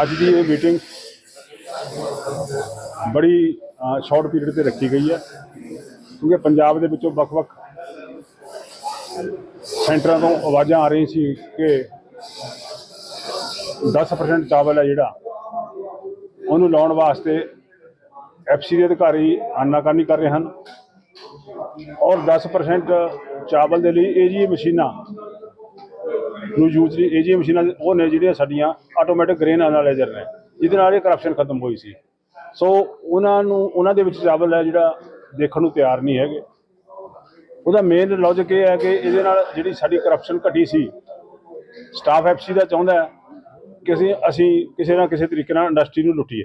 ਅੱਜ ਦੀ ਇਹ ਮੀਟਿੰਗ ਬੜੀ ਸ਼ਾਰਟ ਪੀਰੀਅਡ ਤੇ ਰੱਖੀ ਗਈ ਹੈ, ਕਿਉਂਕਿ ਪੰਜਾਬ ਦੇ ਵਿੱਚੋਂ ਵੱਖ-ਵੱਖ ਸੈਂਟਰਾਂ ਤੋਂ ਆਵਾਜ਼ਾਂ ਆ ਰਹੀਆਂ ਸੀ ਕਿ 10% ਚਾਵਲ ਹੈ ਜਿਹੜਾ, ਉਹਨੂੰ ਲਾਉਣ ਵਾਸਤੇ ਐਫਸੀ ਦੇ ਅਧਿਕਾਰੀ ਆਨਾਕਾਨੀ ਕਰ ਰਹੇ ਹਨ ਔਰ 10% ਚਾਵਲ ਦੇ ਲਈ ਇਹ ਏਜੀ ਮਸ਼ੀਨਾਂ ਨੂੰ ਯੂਜ਼ ਦੀ ਏਜੀ ਮਸ਼ੀਨਾਂ ਉਹ ਨੇ ਜਿਹੜੀਆਂ ਸਾਡੀਆਂ ਆਟੋਮੈਟਿਕ ਗ੍ਰੇਨ ਐਨਾਲਾਈਜ਼ਰ ਨੇ, ਜਿਹਦੇ ਨਾਲ ਇਹ ਕਰਪਸ਼ਨ ਖਤਮ ਹੋਈ ਸੀ। ਸੋ ਉਹਨਾਂ ਨੂੰ, ਉਹਨਾਂ ਦੇ ਵਿੱਚ ਚਾਵਲ ਹੈ ਜਿਹੜਾ ਦੇਖਣ ਨੂੰ ਤਿਆਰ ਨਹੀਂ ਹੈਗੇ। ਉਹਦਾ ਮੇਨ ਲੌਜੀਕ ਇਹ ਹੈ ਕਿ ਇਹਦੇ ਨਾਲ ਜਿਹੜੀ ਸਾਡੀ ਕਰਪਸ਼ਨ ਘਟੀ ਸੀ ਸਟਾਫ ਐਫਸੀ ਦਾ ਚਾਹੁੰਦਾ ਕਿ ਅਸੀਂ ਅਸੀਂ ਕਿਸੇ ਨਾ ਕਿਸੇ ਤਰੀਕੇ ਨਾਲ ਇੰਡਸਟਰੀ ਨੂੰ ਲੁੱਟੀਏ।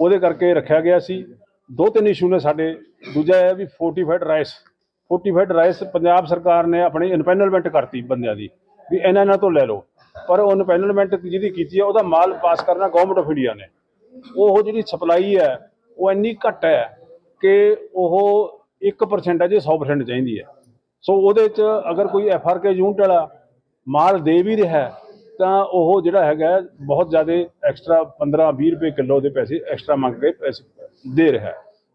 ਉਹਦੇ ਕਰਕੇ ਰੱਖਿਆ ਗਿਆ ਸੀ। ਦੋ ਤਿੰਨ ਇਸ਼ੂ ਨੇ ਸਾਡੇ। ਦੂਜਾ ਇਹ ਹੈ ਵੀ fortified rice fortified rice Punjab ਸਰਕਾਰ ਨੇ ਆਪਣੀ ਇਨਪੈਨਲਮੈਂਟ ਕਰਤੀ ਬੰਦਿਆਂ ਦੀ। ਵੀ ਇਹਨਾਂ ਇਹਨਾਂ ਤੋਂ ਲੈ ਲਓ। ਪਰ ਉਹ ਇਨਪੈਨਲਮੈਂਟ ਜਿਹਦੀ ਕੀਤੀ ਹੈ ਉਹਦਾ ਮਾਲ ਪਾਸ ਕਰਨਾ ਗਵਰਨਮੈਂਟ ਆਫ ਇੰਡੀਆ ਨੇ। ਉਹ ਜਿਹੜੀ ਸਪਲਾਈ ਹੈ, ਉਹ ਇੰਨੀ ਘੱਟ ਹੈ ਕਿ ਉਹ 1% ਹੈ ਜੇ 100% ਚਾਹੀਦੀ ਹੈ। ਸੋ ਉਹਦੇ ਚ ਅਗਰ ਕੋਈ ਐਫ ਆਰ ਕੇ ਯੂਨਿਟ ਵਾਲਾ ਮਾਲ ਦੇ ਵੀ ਰਿਹਾ ਤਾਂ ਉਹ ਜਿਹੜਾ ਹੈਗਾ ਬਹੁਤ ਜ਼ਿਆਦਾ ਐਕਸਟਰਾ 15 20 ਰੁਪਏ ਕਿਲੋ ਦੇ ਪੈਸੇ ਐਕਸਟਰਾ ਮੰਗ ਕੇ ਪੈਸੇ ਦੇ ਰਿਹਾ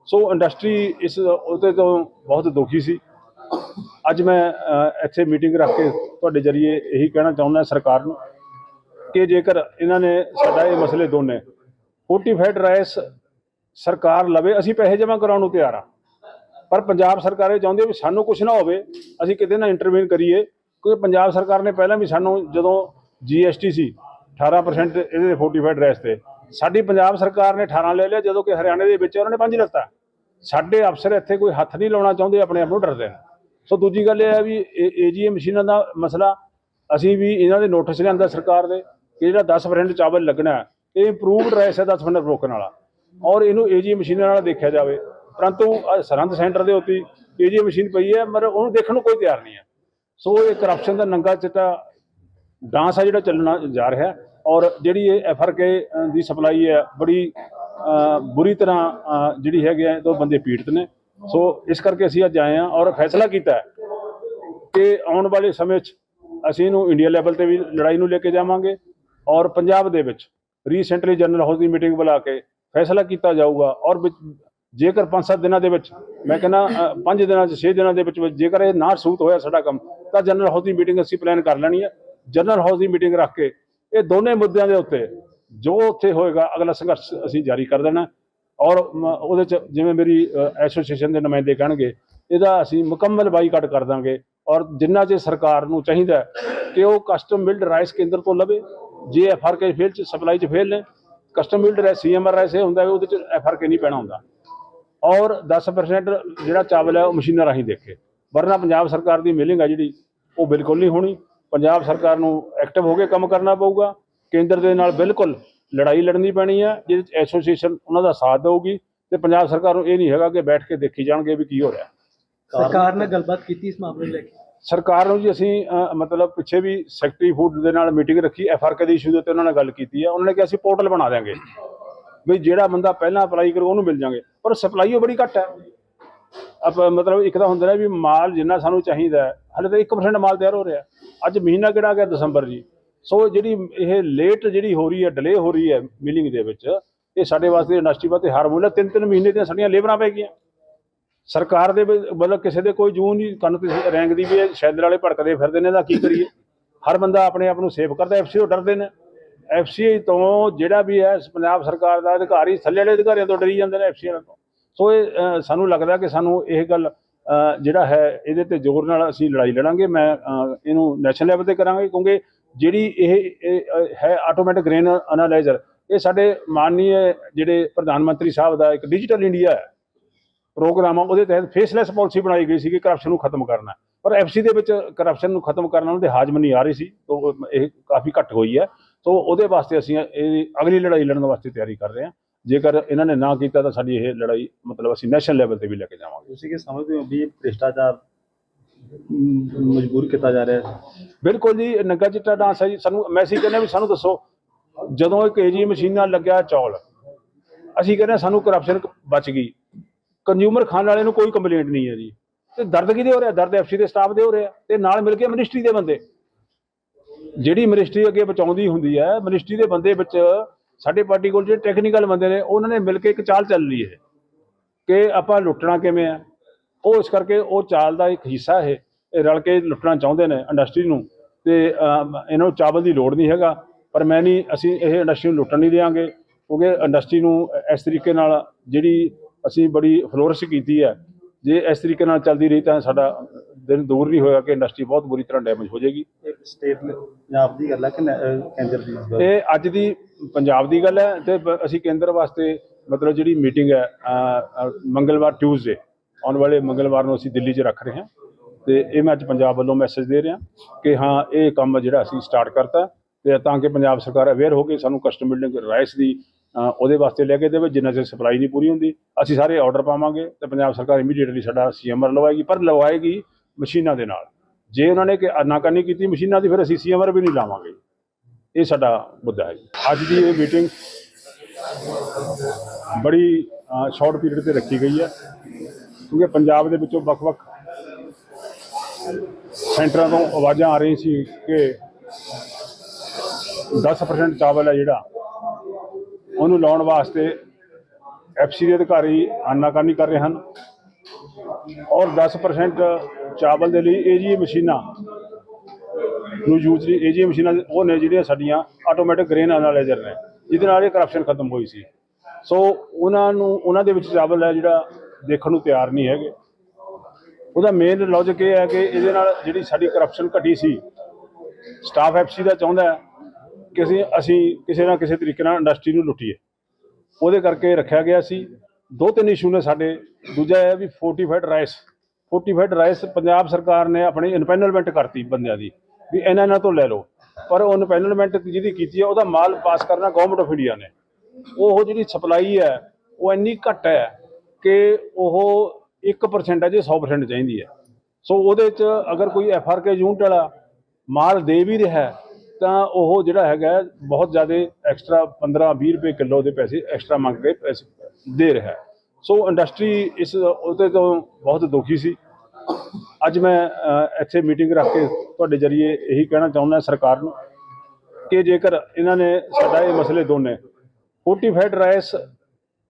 ਸੋ ਇੰਡਸਟਰੀ ਇਸ ਉਹਦੇ ਤੋਂ ਬਹੁਤ ਦੁਖੀ ਸੀ। ਅੱਜ ਮੈਂ ਇੱਥੇ ਮੀਟਿੰਗ ਰੱਖ ਕੇ ਤੁਹਾਡੇ ਜਰੀਏ ਇਹੀ ਕਹਿਣਾ ਚਾਹੁੰਦਾ ਸਰਕਾਰ ਨੂੰ ਕਿ ਜੇਕਰ ਇਹਨਾਂ ਨੇ ਸਾਡਾ ਇਹ ਮਸਲੇ ਦੋਨੇ ਫੋਰਟੀਫਾਈਡ ਰਾਈਸ ਸਰਕਾਰ ਲਵੇ, ਅਸੀਂ ਪੈਸੇ ਜਮ੍ਹਾਂ ਕਰਾਉਣ ਨੂੰ ਤਿਆਰ ਆ ਪਰ ਪੰਜਾਬ ਸਰਕਾਰ ਇਹ ਚਾਹੁੰਦੀ ਹੈ ਵੀ ਸਾਨੂੰ ਕੁਝ ਨਾ ਹੋਵੇ, ਅਸੀਂ ਕਿਤੇ ਨਾ ਇੰਟਰਵੀਨ ਕਰੀਏ। ਕਿਉਂਕਿ ਪੰਜਾਬ ਸਰਕਾਰ ਨੇ ਪਹਿਲਾਂ ਵੀ ਸਾਨੂੰ ਜਦੋਂ ਜੀਐਸਟੀ ਸੀ 18% ਇਹਦੇ ਫੋਰਟੀਫਾਈਡ ਰਾਈਸ ਤੇ, ਸਾਡੀ ਪੰਜਾਬ ਸਰਕਾਰ ਨੇ 18 ਲੈ ਲਿਆ, ਜਦੋਂ ਕਿ ਹਰਿਆਣੇ ਦੇ ਵਿੱਚ ਉਹਨਾਂ ਨੇ 5 ਲੱਤਾ। ਸਾਡੇ ਅਫਸਰ ਇੱਥੇ ਕੋਈ ਹੱਥ ਨਹੀਂ ਲਾਉਣਾ ਚਾਹੁੰਦੇ, ਆਪਣੇ ਆਪ ਨੂੰ ਡਰਦੇ ਨੇ ਸੋ ਦੂਜੀ ਗੱਲ ਇਹ ਹੈ ਵੀ ਏਜੀਏ ਮਸ਼ੀਨਾਂ ਦਾ ਮਸਲਾ, ਅਸੀਂ ਵੀ ਇਹਨਾਂ ਦੇ ਨੋਟਿਸ ਲਿਆਂਦਾ ਸਰਕਾਰ ਦੇ ਕਿ ਜਿਹੜਾ 10% ਚਾਵਲ ਲੱਗਣਾ ਇਹ ਇੰਪਰੂਵਡ ਰਾਈਸ ਹੈ 10% ਰੋਕਣ ਵਾਲਾ ਔਰ ਇਹਨੂੰ ਏਜੀਏ ਮਸ਼ੀਨਾਂ ਨਾਲ ਦੇਖਿਆ ਜਾਵੇ, ਪਰੰਤੂ ਸਰਹੰਦ ਸੈਂਟਰ ਦੇ ਉੱਤੇ ਏਜੀਏ ਮਸ਼ੀਨ ਪਈ ਹੈ ਪਰ ਉਹਨੂੰ ਦੇਖਣ ਨੂੰ ਕੋਈ ਤਿਆਰ ਨਹੀਂ ਹੈ। ਸੋ ਇਹ ਕਰਪਸ਼ਨ ਦਾ ਨੰਗਾ ਚਿੱਟਾ ਡਾਂਸ ਆ ਜਿਹੜਾ ਚੱਲਣਾ ਜਾ ਰਿਹਾ ਔਰ ਜਿਹੜੀ ਇਹ ਐਫਆਰਕੇ ਦੀ ਸਪਲਾਈ ਹੈ, ਬੜੀ ਬੁਰੀ ਤਰ੍ਹਾਂ ਜਿਹੜੀ ਹੈਗੇ ਆ ਦੋ ਬੰਦੇ ਪੀੜਤ ਨੇ। ਸੋ ਇਸ ਕਰਕੇ ਅਸੀਂ ਅੱਜ ਆਏ ਹਾਂ ਔਰ ਫੈਸਲਾ ਕੀਤਾ ਕਿ ਆਉਣ ਵਾਲੇ ਸਮੇਂ 'ਚ ਅਸੀਂ ਇਹਨੂੰ ਇੰਡੀਆ ਲੈਵਲ ਤੇ ਵੀ ਲੜਾਈ ਨੂੰ ਲੈ ਕੇ ਜਾਵਾਂਗੇ ਔਰ ਪੰਜਾਬ ਦੇ ਵਿੱਚ ਰੀਸੈਂਟਲੀ ਜਨਰਲ ਹਾਊਸ ਦੀ ਮੀਟਿੰਗ ਬੁਲਾ ਕੇ ਫੈਸਲਾ ਕੀਤਾ ਜਾਊਗਾ ਔਰ ਜੇਕਰ 5-7 ਦਿਨਾਂ ਦੇ ਵਿੱਚ ਮੈਂ ਕਹਿੰਦਾ 5 ਦਿਨਾਂ 'ਚ 6 ਦਿਨਾਂ ਦੇ ਵਿੱਚ ਵਿੱਚ ਜੇਕਰ ਇਹ ਨਾ ਸੂਤ ਹੋਇਆ ਸਾਡਾ ਕੰਮ, ਤਾਂ ਜਨਰਲ ਹਾਊਸ ਦੀ ਮੀਟਿੰਗ ਅਸੀਂ ਪਲਾਨ ਕਰ ਲੈਣੀ ਹੈ। ਜਨਰਲ ਹਾਊਸ ਦੀ ਮੀਟਿੰਗ ਰੱਖ ਕੇ ਇਹ ਦੋਨੇ ਮੁੱਦਿਆਂ ਦੇ ਉੱਤੇ ਜੋ ਉੱਥੇ ਹੋਏਗਾ ਅਗਲਾ ਸੰਘਰਸ਼ ਅਸੀਂ ਜਾਰੀ ਕਰ ਦੇਣਾ ਔਰ ਮ- ਉਹਦੇ ਚ ਜਿਵੇਂ ਮੇਰੀ ਐਸੋਸੀਏਸ਼ਨ ਦੇ ਨੁਮਾਇੰਦੇ ਕਹਿਣਗੇ, ਇਹਦਾ ਅਸੀਂ ਮੁਕੰਮਲ ਬਾਈਕਾਟ ਕਰ ਦਾਂਗੇ। ਔਰ ਜਿੰਨਾ ਚਿਰ ਸਰਕਾਰ ਨੂੰ ਚਾਹੀਦਾ ਕਿ ਉਹ ਕਸਟਮ ਬਿਲਡ ਰਾਈਸ ਕੇਂਦਰ ਤੋਂ ਲਵੇ, ਜੇ ਐੱਫ ਆਰ ਕੇ ਫੇਲ ਚ ਸਪਲਾਈ ਚ ਫੇਲ ਨੇ custom build rice CMR rice ਇਹ ਹੁੰਦਾ ਵੀ ਉਹਦੇ ਚ ਐੱਫ ਆਰ ਕੇ ਨਹੀਂ ਪੈਣਾ ਹੁੰਦਾ। ਔਰ 10% ਜਿਹੜਾ ਚਾਵਲ ਹੈ, ਉਹ ਮਸ਼ੀਨਾਂ ਰਾਹੀਂ ਦੇਖੇ। ਵਰਨਾ ਪੰਜਾਬ ਸਰਕਾਰ ਦੀ ਮਿਲਿੰਗ ਆ ਜਿਹੜੀ, ਉਹ ਬਿਲਕੁਲ ਨਹੀਂ ਹੋਣੀ। ਪੰਜਾਬ ਸਰਕਾਰ ਨੂੰ ਐਕਟਿਵ ਹੋ ਕੇ ਕੰਮ ਕਰਨਾ ਪਊਗਾ। ਕੇਂਦਰ ਦੇ ਨਾਲ ਬਿਲਕੁਲ ਲੜਾਈ ਲੜਨੀ ਪੈਣੀ ਹੈ ਜਿਹਦੇ ਚ ਐਸੋਸੀਏਸ਼ਨ ਉਹਨਾਂ ਦਾ ਸਾਥ ਦੇਊਗੀ ਤੇ ਪੰਜਾਬ ਸਰਕਾਰ ਨੂੰ ਇਹ ਨਹੀਂ ਹੈਗਾ ਕਿ ਬੈਠ ਕੇ ਦੇਖੀ ਜਾਣਗੇ ਵੀ ਕੀ ਹੋ ਰਿਹਾ। ਸਰਕਾਰ ਨਾਲ ਗੱਲਬਾਤ ਕੀਤੀ ਇਸ ਮਾਮਲੇ ਨੂੰ ਲੈ ਕੇ? ਸਰਕਾਰ ਨੂੰ ਜੀ ਅਸੀਂ ਮਤਲਬ ਪਿੱਛੇ ਵੀ ਸੈਕਟਰੀ ਫੂਡ ਦੇ ਨਾਲ ਮੀਟਿੰਗ ਰੱਖੀ ਐਫਆਰਕੇ ਦੇ ਇਸ਼ੂ ਦੇ ਉੱਤੇ ਉਹਨਾਂ ਨਾਲ ਗੱਲ ਕੀਤੀ ਹੈ ਉਹਨਾਂ ਨੇ ਕਿਹਾ ਅਸੀਂ ਪੋਰਟਲ ਬਣਾ ਦਿਆਂਗੇ। ਵੀ ਜਿਹੜਾ ਬੰਦਾ ਪਹਿਲਾਂ ਅਪਲਾਈ ਕਰੂ ਉਹਨੂੰ ਮਿਲ ਜਾਣਗੇ ਪਰ ਸਪਲਾਈ ਉਹ ਬੜੀ ਘੱਟ ਹੈ। ਅਪ ਮਤਲਬ ਇੱਕ ਤਾਂ ਹੁੰਦਾ ਨਾ ਵੀ ਮਾਲ ਜਿੰਨਾ ਸਾਨੂੰ ਚਾਹੀਦਾ ਹੈ ਹਲੇ ਤਾਂ 1% ਮਾਲ ਤਿਆਰ ਹੋ ਰਿਹਾ। ਅੱਜ ਮਹੀਨਾ ਕਿਹੜਾ ਆ ਗਿਆ ਦਸੰਬਰ ਜੀ? ਸੋ ਜਿਹੜੀ ਇਹ ਲੇਟ ਜਿਹੜੀ ਹੋ ਰਹੀ ਹੈ ਡਿਲੇ ਹੋ ਰਹੀ ਹੈ ਮਿਲਿੰਗ ਦੇ ਵਿੱਚ, ਇਹ ਸਾਡੇ ਵਾਸਤੇ ਇੰਡਸਟਰੀ ਵਾਸਤੇ ਹਾਰਮੋਨ ਹੈ ਤਿੰਨ ਤਿੰਨ ਮਹੀਨੇ ਦੀਆਂ ਸਾਡੀਆਂ ਲੇਬਰਾਂ ਪੈ ਗਈਆਂ। ਸਰਕਾਰ ਦੇ ਮਤਲਬ ਕਿਸੇ ਦੇ ਕੋਈ ਜੂਨ ਨਹੀਂ, ਕੰਨ ਤੇ ਰੈਂਕ ਦੀ ਵੀ ਇਹ ਸ਼ੈਦਰ ਵਾਲੇ ਭੜਕਦੇ ਫਿਰਦੇ ਨੇ, ਇਹਦਾ ਕੀ ਕਰੀਏ? ਹਰ ਬੰਦਾ ਆਪਣੇ ਆਪ ਨੂੰ ਸੇਫ ਕਰਦਾ ਐਫਸੀ ਤੋਂ ਡਰਦੇ ਨੇ। ਐਫਸੀ ਤੋਂ ਜਿਹੜਾ ਵੀ ਹੈ, ਪੰਜਾਬ ਸਰਕਾਰ ਦਾ ਅਧਿਕਾਰੀ, ਥੱਲੇ ਵਾਲੇ ਅਧਿਕਾਰੀਆਂ ਤੋਂ ਡਰੀ ਜਾਂਦੇ ਨੇ ਐਫਸੀ ਵਾਲਿਆਂ ਤੋਂ। ਸੋ ਇਹ ਸਾਨੂੰ ਲੱਗਦਾ ਕਿ ਸਾਨੂੰ ਇਹ ਗੱਲ ਜਿਹੜਾ ਹੈ, ਇਹਦੇ ਤੇ ਜ਼ੋਰ ਨਾਲ ਅਸੀਂ ਲੜਾਈ ਲੜਾਂਗੇ। ਮੈਂ ਇਹਨੂੰ ਨੈਸ਼ਨਲ ਲੈਵਲ ਤੇ ਕਰਾਂਗੇ ਕਿਉਂਕਿ ਜਿਹੜੀ ਇਹ ਹੈ ਆਟੋਮੈਟਿਕ ਗ੍ਰੇਨ ਅਨਾਲਾਈਜ਼ਰ ਇਹ ਸਾਡੇ ਮਾਨਨੀय ਜਿਹੜੇ ਪ੍ਰਧਾਨ ਮੰਤਰੀ ਸਾਹਿਬ ਦਾ ਇੱਕ ਡਿਜੀਟਲ ਇੰਡੀਆ ਪ੍ਰੋਗਰਾਮ ਆ ਉਹਦੇ ਤਹਿਤ ਫੇਸਲੈਸ ਪਾਲਿਸੀ ਬਣਾਈ ਗਈ ਸੀ ਕਿ ਕਰਪਸ਼ਨ ਨੂੰ ਖਤਮ ਕਰਨਾ ਹੈ। ਪਰ ਐਫਸੀ ਦੇ ਵਿੱਚ ਕਰਪਸ਼ਨ ਨੂੰ ਖਤਮ ਕਰਨ ਉਹਨਾਂ ਦੇ ਹਾਜ਼ਮ ਨਹੀਂ ਆ ਰਹੀ ਸੀ, ਤੋਂ ਇਹ ਕਾਫੀ ਘੱਟ ਹੋਈ ਹੈ। ਸੋ ਉਹਦੇ ਵਾਸਤੇ ਅਸੀਂ ਇਹ ਅਗਲੀ ਲੜਾਈ ਲੜਨ ਵਾਸਤੇ ਤਿਆਰੀ ਕਰ ਰਹੇ ਹਾਂ। ਜੇਕਰ ਇਹਨਾਂ ਨੇ ਨਾ ਕੀਤਾ ਤਾਂ ਸਾਡੀ ਇਹ ਲੜਾਈ ਮਤਲਬ ਅਸੀਂ ਨੈਸ਼ਨਲ ਲੈਵਲ ਤੇ ਵੀ ਲੈ ਕੇ ਜਾਵਾਂਗੇ। ਤੁਸੀਂ ਕੀ ਸਮਝਦੇ ਹੋ ਵੀ ਇਹ ਭ੍ਰਿਸ਼ਟਾਚਾਰ ਮਜਬੂਰ ਕੀਤਾ ਜਾ ਰਿਹਾ ਹੈ? ਬਿਲਕੁਲ ਜੀ ਨੰਗਾ ਚਿੱਟਾ ਡਾਂਸ ਹੈ ਜੀ। ਸਾਨੂੰ ਮੈਸੇਜ ਕਹਿੰਦੇ ਵੀ ਸਾਨੂੰ ਦੱਸੋ ਜਦੋਂ ਇੱਕ ਏਜੀ ਮਸ਼ੀਨ ਲੱਗਿਆ ਚੌਲ ਅਸੀਂ ਕਹਿੰਦੇ ਸਾਨੂੰ ਕਰਪਸ਼ਨ ਬਚ ਗਈ। ਕੰਜ਼ਿਊਮਰ ਖਾਣ ਵਾਲੇ ਨੂੰ ਕੋਈ ਕੰਪਲੇਂਟ ਨਹੀਂ ਹੈ ਜੀ। ਤੇ ਦਰਦ ਕਿਹਦੇ ਹੋ ਰਿਹਾ? ਦਰਦ ਐਫਸੀ ਦੇ ਸਟਾਫ ਦੇ ਹੋ ਰਿਹਾ। ਤੇ ਨਾਲ ਮਿਲ ਕੇ ਮਿਨਿਸਟਰੀ ਦੇ ਬੰਦੇ। ਜਿਹੜੀ ਮਿਨਿਸਟਰੀ ਅੱਗੇ ਬਚਾਉਂਦੀ ਹੁੰਦੀ ਹੈ ਮਿਨਿਸਟਰੀ ਦੇ ਬੰਦੇ ਵਿੱਚ ਸਾਡੇ ਪਾਰਟੀ ਕੋਲ ਜਿਹੜੇ ਟੈਕਨੀਕਲ ਬੰਦੇ ਨੇ ਉਹਨਾਂ ਨੇ ਮਿਲ ਕੇ ਇੱਕ ਚਾਲ ਚੱਲ ਲਈ ਹੈ ਕਿ ਆਪਾਂ ਲੁੱਟਣਾ ਕਿਵੇਂ ਆ ਉਹ ਇਸ ਕਰਕੇ ਉਹ ਚਾਲ ਦਾ ਇੱਕ ਹਿੱਸਾ ਇਹ ਇਹ ਰਲ ਕੇ ਲੁੱਟਣਾ ਚਾਹੁੰਦੇ ਨੇ ਇੰਡਸਟਰੀ ਨੂੰ ਤੇ ਇਹਨਾਂ ਨੂੰ ਚਾਵਲ ਦੀ ਲੋੜ ਨਹੀਂ ਹੈਗਾ ਪਰ ਮੈਂ ਨਹੀਂ ਅਸੀਂ ਇਹ ਇੰਡਸਟਰੀ ਨੂੰ ਲੁੱਟਣ ਨਹੀਂ ਦੇਵਾਂਗੇ ਕਿਉਂਕਿ ਇੰਡਸਟਰੀ ਨੂੰ ਇਸ ਤਰੀਕੇ ਨਾਲ ਜਿਹੜੀ ਅਸੀਂ ਬੜੀ ਫਲੋਰਿਸ਼ ਕੀਤੀ ਹੈ ਜੇ ਇਸ ਤਰੀਕੇ ਨਾਲ ਚੱਲਦੀ ਰਹੀ ਤਾਂ ਸਾਡਾ ਦਿਨ ਦੂਰ ਨਹੀਂ ਹੋਇਆ ਕਿ ਇੰਡਸਟਰੀ ਬਹੁਤ ਬੁਰੀ ਤਰ੍ਹਾਂ ਡੈਮੇਜ ਹੋ ਜਾਏਗੀ ਇਹ ਸਟੇਟ ਪੰਜਾਬ ਦੀ ਗੱਲ ਹੈ ਕਿ ਕੇਂਦਰ ਦੀ? ਇਹ ਅੱਜ ਦੀ ਪੰਜਾਬ ਦੀ ਗੱਲ ਹੈ ਤੇ ਬ- ਅਸੀਂ ਕੇਂਦਰ ਵਾਸਤੇ ਮਤਲਬ ਜਿਹੜੀ ਮੀਟਿੰਗ ਹੈ ਅ, ਅ, ਮੰਗਲਵਾਰ ਟਿਊਜ਼ਡੇ ਆਉਣ ਵਾਲੇ ਮੰਗਲਵਾਰ ਨੂੰ ਅਸੀਂ ਦਿੱਲੀ 'ਚ ਰੱਖ ਰਹੇ ਹਾਂ। ਤੇ ਇਹ ਮੈਂ ਅੱਜ ਪੰਜਾਬ ਵੱਲੋਂ ਮੈਸੇਜ ਦੇ ਰਿਹਾ ਕਿ ਹਾਂ ਇਹ ਕੰਮ ਜਿਹੜਾ ਅਸੀਂ ਸਟਾਰਟ ਕਰਤਾ ਤੇ ਤਾਂ ਕਿ ਪੰਜਾਬ ਸਰਕਾਰ ਅਵੇਅਰ ਹੋ ਕੇ ਸਾਨੂੰ ਕਸਟਮ ਬਿਲਡਿੰਗ ਰਾਈਸ ਦੀ ਅ, ਉਹਦੇ ਵਾਸਤੇ ਲੈ ਕੇ ਦੇਵੇ ਜਿੰਨਾ ਚਿਰ ਸਪਲਾਈ ਨਹੀਂ ਪੂਰੀ ਹੁੰਦੀ। ਅਸੀਂ ਸਾਰੇ ਆਰਡਰ ਪਾਵਾਂਗੇ ਤੇ ਪੰਜਾਬ ਸਰਕਾਰ ਇਮੀਡੀਏਟਲੀ ਸਾਡਾ ਸੀਐਮਆਰ ਲਵਾਏਗੀ ਪਰ ਲਵਾਏਗੀ ਮਸ਼ੀਨਾਂ ਦੇ ਨਾਲ। ਜੇ ਉਹਨਾਂ ਨੇ ਕਿ ਨਾਕਾਨੀ ਕੀਤੀ ਮਸ਼ੀਨਾਂ ਦੀ ਫਿਰ ਅਸੀਂ ਸੀਐਮਆਰ ਵੀ ਨਹੀਂ ਲਾਵਾਂਗੇ। ਇਹ ਸਾਡਾ ਮੁੱਦਾ ਹੈ ਜੀ। ਅੱਜ ਦੀ ਇਹ ਮੀਟਿੰਗ ਬੜੀ ਸ਼ਾਰਟ ਪੀਰੀਅਡ ਤੇ ਰੱਖੀ ਗਈ ਹੈ, ਕਿਉਂਕਿ ਪੰਜਾਬ ਦੇ ਵਿੱਚੋਂ ਵੱਖ-ਵੱਖ ਸੈਂਟਰਾਂ ਤੋਂ ਆਵਾਜ਼ਾਂ ਆ ਰਹੀਆਂ ਸੀ ਕਿ 10% ਚਾਵਲ ਹੈ ਜਿਹੜਾ, ਉਹਨੂੰ ਲਾਉਣ ਵਾਸਤੇ ਐਫਸੀ ਦੇ ਅਧਿਕਾਰੀ ਆਨਾਕਾਨੀ ਕਰ ਰਹੇ ਹਨ ਔਰ 10% ਚਾਵਲ ਦੇ ਲਈ ਇਹ ਏਜੀ ਮਸ਼ੀਨਾਂ ਨੂੰ ਯੂਜ਼ ਲਈ ਏਜੀ ਮਸ਼ੀਨਾਂ ਉਹ ਨੇ ਜਿਹੜੀਆਂ ਸਾਡੀਆਂ ਆਟੋਮੈਟਿਕ ਗ੍ਰੇਨ ਐਨਾਲਾਈਜ਼ਰ ਨੇ, ਜਿਹਦੇ ਨਾਲ ਇਹ ਕਰਪਸ਼ਨ ਖਤਮ ਹੋਈ ਸੀ। ਸੋ ਉਹਨਾਂ ਨੂੰ, ਉਹਨਾਂ ਦੇ ਵਿੱਚ ਚਾਵਲ ਹੈ ਜਿਹੜਾ ਦੇਖਣ ਨੂੰ ਤਿਆਰ ਨਹੀਂ ਹੈਗੇ। ਉਹਦਾ ਮੇਨ ਲੌਜੀਕ ਇਹ ਹੈ ਕਿ ਇਹਦੇ ਨਾਲ ਜਿਹੜੀ ਸਾਡੀ ਕਰਪਸ਼ਨ ਘਟੀ ਸੀ ਸਟਾਫ ਐਫਸੀ ਦਾ ਚਾਹੁੰਦਾ ਹੈ ਕਿ ਅਸੀਂ ਅਸੀਂ ਕਿਸੇ ਨਾ ਕਿਸੇ ਤਰੀਕੇ ਨਾਲ ਇੰਡਸਟਰੀ ਨੂੰ ਲੁੱਟੀਏ। ਉਹਦੇ ਕਰਕੇ ਰੱਖਿਆ ਗਿਆ ਸੀ। ਦੋ ਤਿੰਨ ਇਸ਼ੂ ਨੇ ਸਾਡੇ। ਦੂਜਾ ਇਹ ਹੈ ਵੀ fortified rice fortified rice Punjab ਸਰਕਾਰ ਨੇ ਆਪਣੀ ਇਨਪੈਨਲਮੈਂਟ ਕਰਤੀ ਬੰਦਿਆਂ ਦੀ। ਵੀ ਇਹਨਾਂ ਇਹਨਾਂ ਤੋਂ ਲੈ ਲਓ। ਪਰ ਉਹ ਇਨਪੈਨਲਮੈਂਟ ਜਿਹਦੀ ਕੀਤੀ ਹੈ ਉਹਦਾ ਮਾਲ ਪਾਸ ਕਰਨਾ ਗਵਰਨਮੈਂਟ ਆਫ ਇੰਡੀਆ ਨੇ। ਉਹ ਜਿਹੜੀ ਸਪਲਾਈ ਹੈ, ਉਹ ਇੰਨੀ ਘੱਟ ਹੈ ਕਿ ਉਹ 1% ਹੈ ਜੇ 100% ਚਾਹੀਦੀ ਹੈ। ਸੋ ਉਹਦੇ ਚ ਅਗਰ ਕੋਈ ਐਫ ਆਰ ਕੇ ਯੂਨਿਟ ਵਾਲਾ ਮਾਲ ਦੇ ਵੀ ਰਿਹਾ ਤਾਂ ਉਹ ਜਿਹੜਾ ਹੈਗਾ ਬਹੁਤ ਜ਼ਿਆਦਾ ਐਕਸਟਰਾ 15 20 ਰੁਪਏ ਕਿਲੋ ਦੇ ਪੈਸੇ ਐਕਸਟਰਾ ਮੰਗ ਕੇ ਪੈਸੇ ਦੇ ਰਿਹਾ ਸੋ ਇੰਡਸਟਰੀ ਇਸ ਉਹਦੇ ਤੋਂ ਬਹੁਤ ਦੁਖੀ ਸੀ। ਅੱਜ ਮੈਂ ਇੱਥੇ ਮੀਟਿੰਗ ਰੱਖ ਕੇ ਤੁਹਾਡੇ ਜਰੀਏ ਇਹੀ ਕਹਿਣਾ ਚਾਹੁੰਦਾ ਸਰਕਾਰ ਨੂੰ ਕਿ ਜੇਕਰ ਇਹਨਾਂ ਨੇ ਸਾਡਾ ਇਹ ਮਸਲੇ ਦੋਨੇ ਫੋਰਟੀਫਾਈਡ ਰਾਈਸ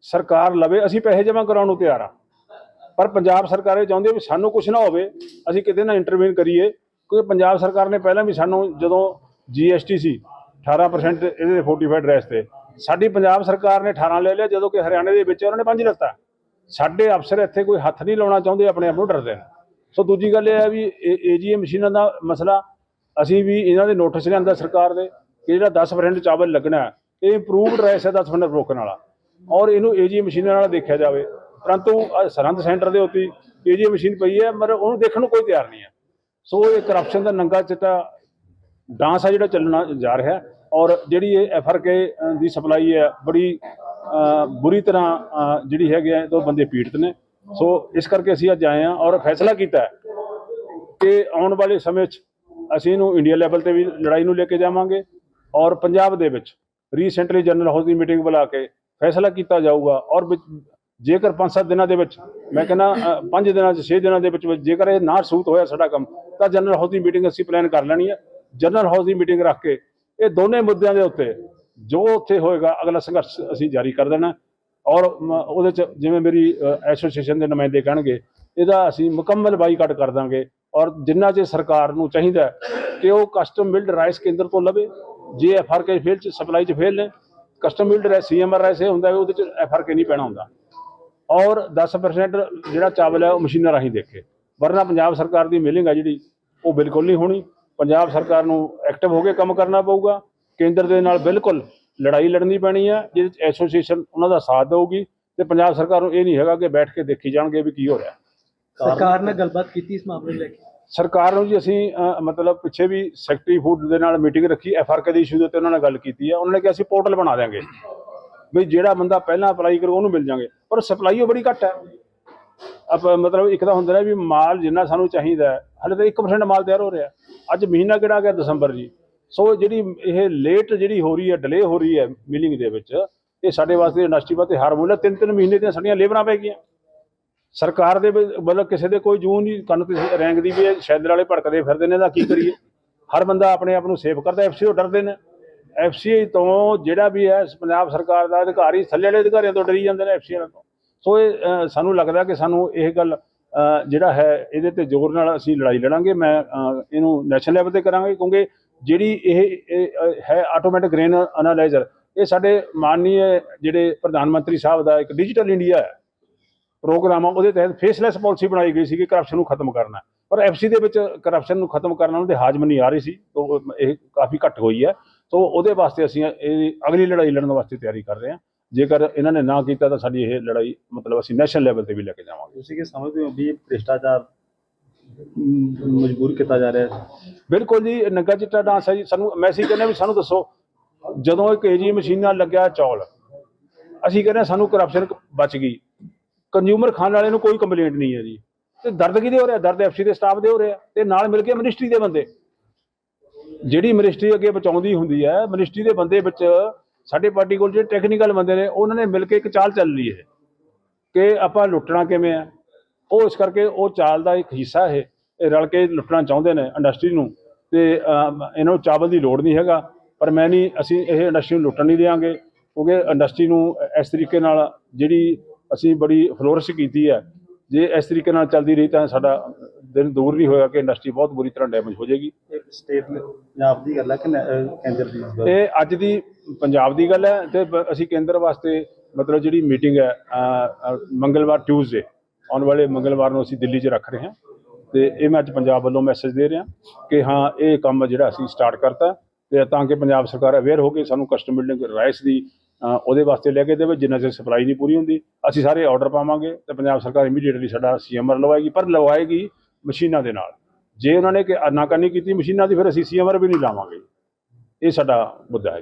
ਸਰਕਾਰ ਲਵੇ, ਅਸੀਂ ਪੈਸੇ ਜਮ੍ਹਾਂ ਕਰਾਉਣ ਨੂੰ ਤਿਆਰ ਆ ਪਰ ਪੰਜਾਬ ਸਰਕਾਰ ਇਹ ਚਾਹੁੰਦੀ ਹੈ ਵੀ ਸਾਨੂੰ ਕੁਝ ਨਾ ਹੋਵੇ, ਅਸੀਂ ਕਿਤੇ ਨਾ ਇੰਟਰਵੀਨ ਕਰੀਏ। ਕਿਉਂਕਿ ਪੰਜਾਬ ਸਰਕਾਰ ਨੇ ਪਹਿਲਾਂ ਵੀ ਸਾਨੂੰ ਜਦੋਂ ਜੀਐਸਟੀ ਸੀ 18% ਇਹਦੇ ਫੋਰਟੀਫਾਈਡ ਰਾਈਸ ਤੇ, ਸਾਡੀ ਪੰਜਾਬ ਸਰਕਾਰ ਨੇ 18 ਲੈ ਲਿਆ, ਜਦੋਂ ਕਿ ਹਰਿਆਣੇ ਦੇ ਵਿੱਚ ਉਹਨਾਂ ਨੇ 5 ਲੱਤਾ। ਸਾਡੇ ਅਫਸਰ ਇੱਥੇ ਕੋਈ ਹੱਥ ਨਹੀਂ ਲਾਉਣਾ ਚਾਹੁੰਦੇ, ਆਪਣੇ ਆਪ ਨੂੰ ਡਰਦੇ ਨੇ। ਸੋ ਦੂਜੀ ਗੱਲ ਇਹ ਹੈ ਵੀ ਏਜੀਏ ਮਸ਼ੀਨਾਂ ਦਾ ਮਸਲਾ, ਅਸੀਂ ਵੀ ਇਹਨਾਂ ਦੇ ਨੋਟਿਸ ਲਿਆਂਦਾ ਸਰਕਾਰ ਦੇ ਕਿ ਜਿਹੜਾ 10% ਚਾਵਲ ਲੱਗਣਾ ਇਹ ਇੰਪਰੂਵਡ ਰੈਸ ਹੈ 10% ਰੋਕਣ ਵਾਲਾ। ਔਰ ਇਹਨੂੰ ਏਜੀਏ ਮਸ਼ੀਨਾਂ ਨਾਲ ਦੇਖਿਆ ਜਾਵੇ, ਪਰੰਤੂ ਆਹ ਸਰਹੰਦ ਸੈਂਟਰ ਦੇ ਉੱਤੇ ਏਜੀਏ ਮਸ਼ੀਨ ਪਈ ਹੈ ਪਰ ਉਹਨੂੰ ਦੇਖਣ ਨੂੰ ਕੋਈ ਤਿਆਰ ਨਹੀਂ ਹੈ। ਸੋ ਇਹ ਕਰਪਸ਼ਨ ਦਾ ਨੰਗਾ ਚਿੱਟਾ ਡਾਂਸ ਆ ਜਿਹੜਾ ਚੱਲਣਾ ਜਾ ਰਿਹਾ ਔਰ ਜਿਹੜੀ ਇਹ ਐਫਆਰਕੇ ਦੀ ਸਪਲਾਈ ਹੈ, ਬੜੀ ਬੁਰੀ ਤਰ੍ਹਾਂ ਜਿਹੜੀ ਹੈਗੀ ਹੈ, ਦੋ ਬੰਦੇ ਪੀੜਤ ਨੇ। ਸੋ ਇਸ ਕਰਕੇ ਅਸੀਂ ਅੱਜ ਆਏ ਹਾਂ ਔਰ ਫੈਸਲਾ ਕੀਤਾ ਕਿ ਆਉਣ ਵਾਲੇ ਸਮੇਂ 'ਚ ਅਸੀਂ ਇਹਨੂੰ ਇੰਡੀਆ ਲੈਵਲ ਤੇ ਵੀ ਲੜਾਈ ਨੂੰ ਲੈ ਕੇ ਜਾਵਾਂਗੇ ਔਰ ਪੰਜਾਬ ਦੇ ਵਿੱਚ ਰੀਸੈਂਟਲੀ ਜਨਰਲ ਹਾਊਸ ਦੀ ਮੀਟਿੰਗ ਬੁਲਾ ਕੇ ਫੈਸਲਾ ਕੀਤਾ ਜਾਊਗਾ ਔਰ ਜੇਕਰ 5-7 ਦਿਨਾਂ ਦੇ ਵਿੱਚ, ਮੈਂ ਕਹਿੰਦਾ 5 ਦਿਨਾਂ 'ਚ 6 ਦਿਨਾਂ ਦੇ ਵਿੱਚ ਵਿੱਚ ਜੇਕਰ ਇਹ ਨਾ ਸੂਤ ਹੋਇਆ ਸਾਡਾ ਕੰਮ, ਤਾਂ ਜਨਰਲ ਹਾਊਸ ਦੀ ਮੀਟਿੰਗ ਅਸੀਂ ਪਲਾਨ ਕਰ ਲੈਣੀ ਹੈ। ਜਨਰਲ ਹਾਊਸ ਦੀ ਮੀਟਿੰਗ ਰੱਖ ਕੇ ਇਹ ਦੋਨੇ ਮੁੱਦਿਆਂ ਦੇ ਉੱਤੇ ਜੋ ਉੱਥੇ ਹੋਏਗਾ ਅਗਲਾ ਸੰਘਰਸ਼ ਅਸੀਂ ਜਾਰੀ ਕਰ ਦੇਣਾ ਔਰ ਮ- ਉਹਦੇ ਚ ਜਿਵੇਂ ਮੇਰੀ ਐਸੋਸੀਏਸ਼ਨ ਦੇ ਨੁਮਾਇੰਦੇ ਕਹਿਣਗੇ, ਇਹਦਾ ਅਸੀਂ ਮੁਕੰਮਲ ਬਾਈਕਾਟ ਕਰ ਦਾਂਗੇ। ਔਰ ਜਿੰਨਾ ਚਿਰ ਸਰਕਾਰ ਨੂੰ ਚਾਹੀਦਾ ਕਿ ਉਹ ਕਸਟਮ ਬਿਲਡ ਰਾਈਸ ਕੇਂਦਰ ਤੋਂ ਲਵੇ, ਜੇ ਐਫ ਆਰ ਕੇ ਫੇਲ ਚ ਸਪਲਾਈ ਚ ਫੇਲ ਨੇ custom build rice CMR rice ਇਹ ਹੁੰਦਾ ਹੈ, ਉਹਦੇ ਚ ਐਫ ਆਰ ਕੇ ਨਹੀਂ ਪੈਣਾ ਹੁੰਦਾ। ਔਰ 10% ਜਿਹੜਾ ਚਾਵਲ ਹੈ, ਉਹ ਮਸ਼ੀਨਾਂ ਰਾਹੀਂ ਦੇਖੇ। ਵਰਨਾ ਪੰਜਾਬ ਸਰਕਾਰ ਦੀ ਮਿਲਿੰਗ ਆ ਜਿਹੜੀ, ਉਹ ਬਿਲਕੁਲ ਨਹੀਂ ਹੋਣੀ। ਪੰਜਾਬ ਸਰਕਾਰ ਨੂੰ ਐਕਟਿਵ ਹੋ ਕੇ ਕੰਮ ਕਰਨਾ ਪਊਗਾ। ਕੇਂਦਰ ਦੇ ਨਾਲ ਬਿਲਕੁਲ ਲੜਾਈ ਲੜਨੀ ਪੈਣੀ ਹੈ ਜਿਹਦੇ ਐਸੋਸੀਏਸ਼ਨ ਉਹਨਾਂ ਦਾ ਸਾਥ ਦੇਊਗੀ ਤੇ ਪੰਜਾਬ ਸਰਕਾਰ ਨੂੰ ਇਹ ਨਹੀਂ ਹੈਗਾ ਕਿ ਬੈਠ ਕੇ ਦੇਖੀ ਜਾਣਗੇ ਵੀ ਕੀ ਹੋ ਰਿਹਾ। ਸਰਕਾਰ ਨਾਲ ਗੱਲਬਾਤ ਕੀਤੀ ਇਸ ਮਾਮਲੇ ਨੂੰ ਲੈ ਕੇ? ਸਰਕਾਰ ਨੂੰ ਜੀ ਅਸੀਂ ਮਤਲਬ ਪਿੱਛੇ ਵੀ ਸੈਕਟਰੀ ਫੂਡ ਦੇ ਨਾਲ ਮੀਟਿੰਗ ਰੱਖੀ ਐਫਆਰਕੇ ਦੇ ਇਸ਼ੂ ਦੇ ਉੱਤੇ ਉਹਨਾਂ ਨਾਲ ਗੱਲ ਕੀਤੀ ਹੈ ਉਹਨਾਂ ਨੇ ਕਿਹਾ ਅਸੀਂ ਪੋਰਟਲ ਬਣਾ ਦਿਆਂਗੇ। ਵੀ ਜਿਹੜਾ ਬੰਦਾ ਪਹਿਲਾਂ ਅਪਲਾਈ ਕਰੂ ਉਹਨੂੰ ਮਿਲ ਜਾਣਗੇ ਪਰ ਸਪਲਾਈ ਉਹ ਬੜੀ ਘੱਟ ਹੈ। ਅਪ ਮਤਲਬ ਇੱਕ ਤਾਂ ਹੁੰਦਾ ਨਾ ਵੀ ਮਾਲ ਜਿੰਨਾ ਸਾਨੂੰ ਚਾਹੀਦਾ ਹੈ ਹਲੇ ਤਾਂ 1% ਮਾਲ ਤਿਆਰ ਹੋ ਰਿਹਾ। ਅੱਜ ਮਹੀਨਾ ਕਿਹੜਾ ਗਿਆ ਦਸੰਬਰ ਜੀ? ਸੋ ਜਿਹੜੀ ਇਹ ਲੇਟ ਜਿਹੜੀ ਹੋ ਰਹੀ ਹੈ ਡਿਲੇ ਹੋ ਰਹੀ ਹੈ ਮਿਲਿੰਗ ਦੇ ਵਿੱਚ, ਇਹ ਸਾਡੇ ਵਾਸਤੇ ਇੰਡਸਟਰੀ ਵਾਸਤੇ ਹਾਰਮੋਨ ਹੈ ਤਿੰਨ ਤਿੰਨ ਮਹੀਨੇ ਦੀਆਂ ਸਾਡੀਆਂ ਲੇਬਰਾਂ ਪੈ ਗਈਆਂ। ਸਰਕਾਰ ਦੇ ਮਤਲਬ ਕਿਸੇ ਦੇ ਕੋਈ ਜੂਨ ਨਹੀਂ ਕੰਨ ਤੇ ਰੈਂਕ ਦੀ ਵੀ ਇਹ ਸ਼ੈਦਰ ਵਾਲੇ ਭੜਕਦੇ ਫਿਰਦੇ ਨੇ ਤਾਂ ਕੀ ਕਰੀਏ? ਹਰ ਬੰਦਾ ਆਪਣੇ ਆਪ ਨੂੰ ਸੇਫ ਕਰਦਾ ਐਫਸੀ ਤੋਂ ਡਰਦੇ ਨੇ। ਐਫਸੀਆਈ ਤੋਂ ਜਿਹੜਾ ਵੀ ਹੈ, ਪੰਜਾਬ ਸਰਕਾਰ ਦਾ ਅਧਿਕਾਰੀ ਥੱਲੇ ਵਾਲੇ ਅਧਿਕਾਰੀਆਂ ਤੋਂ ਡਰੀ ਜਾਂਦੇ ਨੇ ਐਫਸੀਆਈ ਤੋਂ। ਸੋ ਇਹ ਸਾਨੂੰ ਲੱਗਦਾ ਕਿ ਸਾਨੂੰ ਇਹ ਗੱਲ ਜਿਹੜਾ ਹੈ, ਇਹਦੇ ਤੇ ਜ਼ੋਰ ਨਾਲ ਅਸੀਂ ਲੜਾਈ ਲੜਾਂਗੇ। ਮੈਂ ਇਹਨੂੰ ਨੈਸ਼ਨਲ ਲੈਵਲ ਤੇ ਕਰਾਂਗੇ, ਕਿਉਂਕਿ ਜਿਹੜੀ ਇਹ ਹੈ ਆਟੋਮੈਟਿਕ ਗ੍ਰੇਨ ਅਨਾਲਾਈਜ਼ਰ ਇਹ ਸਾਡੇ ਮਾਨਨੀय ਜਿਹੜੇ ਪ੍ਰਧਾਨ ਮੰਤਰੀ ਸਾਹਿਬ ਦਾ ਇੱਕ ਡਿਜੀਟਲ ਇੰਡੀਆ ਪ੍ਰੋਗਰਾਮ ਆ, ਉਹਦੇ ਤਹਿਤ ਫੇਸਲੈਸ ਪਾਲਿਸੀ ਬਣਾਈ ਗਈ ਸੀ ਕਿ ਕਰਪਸ਼ਨ ਨੂੰ ਖਤਮ ਕਰਨਾ। ਪਰ ਐਫਸੀ ਦੇ ਵਿੱਚ ਕਰਪਸ਼ਨ ਨੂੰ ਖਤਮ ਕਰਨ ਉਹਨਾਂ ਦੇ ਹਾਜ਼ਮ ਨਹੀਂ ਆ ਰਹੀ ਸੀ, ਤੋਂ ਇਹ ਕਾਫੀ ਘੱਟ ਹੋਈ ਹੈ। ਤੋਂ ਉਹਦੇ ਵਾਸਤੇ ਅਸੀਂ ਇਹ ਅਗਲੀ ਲੜਾਈ ਲੜਨ ਵਾਸਤੇ ਤਿਆਰੀ ਕਰ ਰਹੇ ਹਾਂ। ਜੇਕਰ ਇਹਨਾਂ ਨੇ ਨਾ ਕੀਤਾ ਤਾਂ ਸਾਡੀ ਇਹ ਲੜਾਈ ਮਤਲਬ ਅਸੀਂ ਨੈਸ਼ਨਲ ਲੈਵਲ ਤੇ ਵੀ ਲੈ ਕੇ ਜਾਵਾਂਗੇ। ਤੁਸੀਂ ਕੀ ਸਮਝਦੇ ਹੋ ਵੀ ਭ੍ਰਿਸ਼ਟਾਚਾਰ ਮਜਬੂਰ ਕੀਤਾ ਜਾ ਰਿਹਾ ਹੈ। ਬਿਲਕੁਲ ਜੀ ਨੰਗਾ ਚਿੱਟਾ ਡਾਂਸ ਹੈ ਜੀ। ਸਾਨੂੰ ਮੈਸੇਜ ਕਹਿੰਦੇ ਵੀ ਸਾਨੂੰ ਦੱਸੋ, ਜਦੋਂ ਇਹ ਏਜੀ ਮਸ਼ੀਨ ਨਾਲ ਲੱਗਿਆ ਚੌਲ, ਅਸੀਂ ਕਹਿੰਦੇ ਹਾਂ ਸਾਨੂੰ ਕਰਪਸ਼ਨ ਬਚ ਗਈ। ਕੰਜ਼ਿਊਮਰ ਖਾਣ ਵਾਲੇ ਨੂੰ ਕੋਈ ਕੰਪਲੇਂਟ ਨਹੀਂ ਹੈ ਜੀ। ਤੇ ਦਰਦ ਕਿਹਦੇ ਹੋ ਰਿਹਾ? ਦਰਦ ਐਫਸੀ ਦੇ ਸਟਾਫ ਦੇ ਹੋ ਰਿਹਾ। ਤੇ ਨਾਲ ਮਿਲ ਕੇ ਮਿਨਿਸਟਰੀ ਦੇ ਬੰਦੇ। ਜਿਹੜੀ ਮਿਨਿਸਟਰੀ ਅੱਗੇ ਬਚਾਉਂਦੀ ਹੁੰਦੀ ਹੈ ਮਿਨਿਸਟਰੀ ਦੇ ਬੰਦੇ ਵਿੱਚ ਸਾਡੇ ਪਾਰਟੀ ਕੋਲ ਜਿਹੜੇ ਟੈਕਨੀਕਲ ਬੰਦੇ ਨੇ, ਉਹਨਾਂ ਨੇ ਮਿਲ ਕੇ ਇੱਕ ਚਾਲ ਚੱਲ ਲਈ ਹੈ ਕਿ ਆਪਾਂ ਲੁੱਟਣਾ ਕਿਵੇਂ ਆ ਉਹ ਇਸ ਕਰਕੇ ਉਹ ਚਾਲ ਦਾ ਇੱਕ ਹਿੱਸਾ ਹੈ ਇਹ ਰਲ ਕੇ ਲੁੱਟਣਾ ਚਾਹੁੰਦੇ ਨੇ ਇੰਡਸਟਰੀ ਨੂੰ ਤੇ ਇਹਨਾਂ ਨੂੰ ਚਾਵਲ ਦੀ ਲੋੜ ਨਹੀਂ ਹੈਗਾ ਪਰ ਮੈਂ ਨਹੀਂ ਅਸੀਂ ਇਹ ਇੰਡਸਟਰੀ ਨੂੰ ਲੁੱਟਣ ਨਹੀਂ ਦੇਵਾਂਗੇ ਕਿਉਂਕਿ ਇੰਡਸਟਰੀ ਨੂੰ ਇਸ ਤਰੀਕੇ ਨਾਲ ਜਿਹੜੀ ਅਸੀਂ ਬੜੀ ਫਲੋਰਿਸ਼ ਕੀਤੀ ਹੈ ਜੇ ਇਸ ਤਰੀਕੇ ਨਾਲ ਚੱਲਦੀ ਰਹੀ ਤਾਂ ਸਾਡਾ ਦਿਨ ਦੂਰ ਨਹੀਂ ਹੋਇਆ ਕਿ ਇੰਡਸਟਰੀ ਬਹੁਤ ਬੁਰੀ ਤਰ੍ਹਾਂ ਡੈਮੇਜ ਹੋ ਜਾਏਗੀ ਇਹ ਸਟੇਟ ਪੰਜਾਬ ਦੀ ਗੱਲ ਹੈ ਕਿ ਕੇਂਦਰ ਦੀ? ਇਹ ਅੱਜ ਦੀ ਪੰਜਾਬ ਦੀ ਗੱਲ ਹੈ ਤੇ ਅਸੀਂ ਕੇਂਦਰ ਵਾਸਤੇ ਮਤਲਬ ਜਿਹੜੀ ਮੀਟਿੰਗ ਹੈ ਮੰਗਲਵਾਰ ਟਿਊਜ਼ਡੇ ਆਉਣ ਵਾਲੇ ਮੰਗਲਵਾਰ ਨੂੰ ਅਸੀਂ ਦਿੱਲੀ 'ਚ ਰੱਖ ਰਹੇ ਹਾਂ ਤੇ ਇਹ ਮੈਂ ਅੱਜ ਪੰਜਾਬ ਵੱਲੋਂ ਮੈਸੇਜ ਦੇ ਰਿਹਾ ਕਿ ਹਾਂ, ਇਹ ਕੰਮ ਜਿਹੜਾ ਅਸੀਂ ਸਟਾਰਟ ਕਰਤਾ ਤੇ ਤਾਂ ਕਿ ਪੰਜਾਬ ਸਰਕਾਰ ਅਵੇਅਰ ਹੋ ਕੇ ਸਾਨੂੰ ਕਸਟਮ ਬਿਲਡਿੰਗ ਰਾਈਟਸ ਦੀ ਉਹਦੇ ਵਾਸਤੇ ਲੈ ਕੇ ਦੇਵੇ, ਜਿੰਨਾ ਚਿਰ ਸਪਲਾਈ ਨਹੀਂ ਪੂਰੀ ਹੁੰਦੀ। ਅਸੀਂ ਸਾਰੇ ਆਰਡਰ ਪਾਵਾਂਗੇ ਤੇ ਪੰਜਾਬ ਸਰਕਾਰ ਇਮੀਡੀਏਟਲੀ ਸਾਡਾ ਸੀਐਮਆਰ ਲਵਾਏਗੀ, ਪਰ ਲਵਾਏਗੀ ਮਸ਼ੀਨਾਂ ਦੇ ਨਾਲ। ਜੇ ਉਹਨਾਂ ਨੇ ਕਿ ਨਾਕਾਨੀ ਕੀਤੀ ਮਸ਼ੀਨਾਂ ਦੀ, ਫਿਰ ਅਸੀਂ ਸੀਐਮਆਰ ਵੀ ਨਹੀਂ ਲਾਵਾਂਗੇ। ਇਹ ਸਾਡਾ ਮੁੱਦਾ ਹੈ